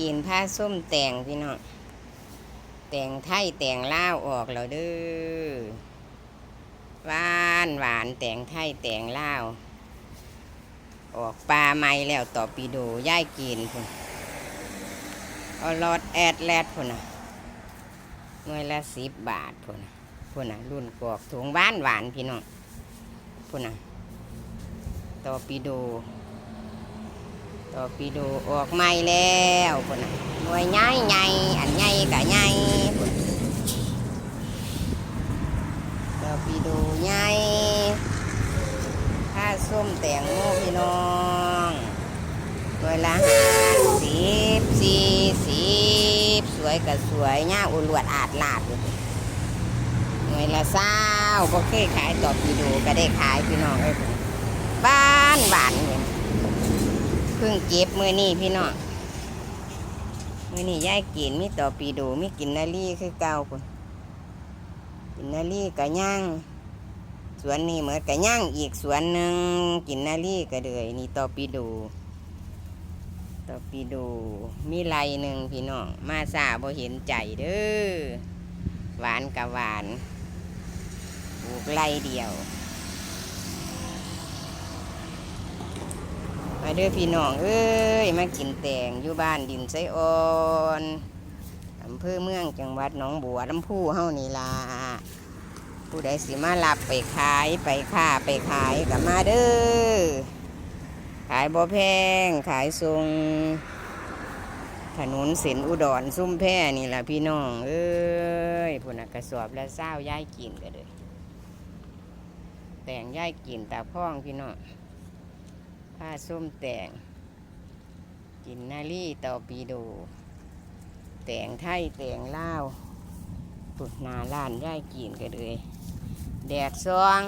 กินผ้าส้มแต่งพี่น้องแต่งไทยแต่งลาวออกแล้วเด้อหวานหวานแต่งไทยแต่งลาวออกปลาไม้แล้วต่อปีโดย่ายกินพุ่นเอาลอดแอดแลดพุ่นน่ะหน่วยละสิบบาทพุ่นน่ะพุ่นน่ะรุ่นกอกถุงหวานหวานพี่น้องพุ่นน่ะต่อปีโด ต่อปีดูออกใหม่แล้วพุ่นน่ะหน่วยใหญ่ใหญ่อันใหญ่กะใหญ่พุ่นต่อปีดูใหญ่ผ้าส้มแตงโมพี่น้องหน่วยละห้าสิบสี่สิบสวยกับสวยหน้าอุลวดอาดลาดอยู่หน่วยละเศร้าก็เคยขายต่อปีดูก็ได้ขายพี่น้องเอ้ยบ้านบ้านเนี่ย เพิ่งเก็บมือนี่พี่น้องมือนี่ย่ายกินมีต่อปีดูมีกินนาลี่คือเก่าคนกินนาลี่กะย่างสวนนี่เหมือนกะย่างอีกสวนหนึ่งกินนาลี่กะเดยนี่ต่อปีดูต่อปีดูมีไรหนึ่งพี่น้องมาซาบ่เห็นใจเด้อหวานกะหวานปลูกไรเดียว มาเด้อพี่น้องเอ้ยมากินแตงอยู่บ้านดินไซออนอำเภอเมืองจังหวัดหนองบัวลำพูเฮานี่ล่ะผู้ใดสิมารับไปขายไปค้าไปขายกับมาเด้อขายบ่แพงขายทรงถนนเส้นอุดรซุ่มแพนี่ล่ะพี่น้องเอ้ยพุ่นน่ะกระสอบละเศร้าย่ายกินกันเลยแต่งย่ายกินตาพ้องพี่น้อง ผ้าส้มแต่งกินนาลี่ต่อปีโด แต่งไทยแต่งลาวปุดนาล้านย่ายกินกันเลย แดดซอง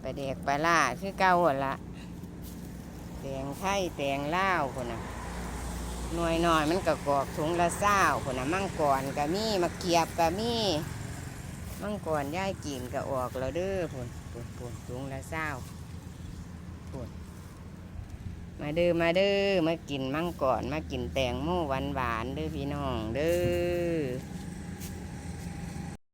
ไปแดกปลาล่าคือเก่าหั่นละแต่งไทยแต่งลาวคนน่ะหน่วยหน่อยมันก็กอกถุงละเศร้าคนน่ะมั่งก่อนกะมี่มาเกียบกะมี่มั่งก่อนย่ายกินก็ออกแล้วเด้อพุ่นพุ่นพุ่นถุงละเศร้า มาเด้อมาเด้อมากินมั่งก่อนมากินแตงโมหวานหวานเด้อพี่น้องเด้อ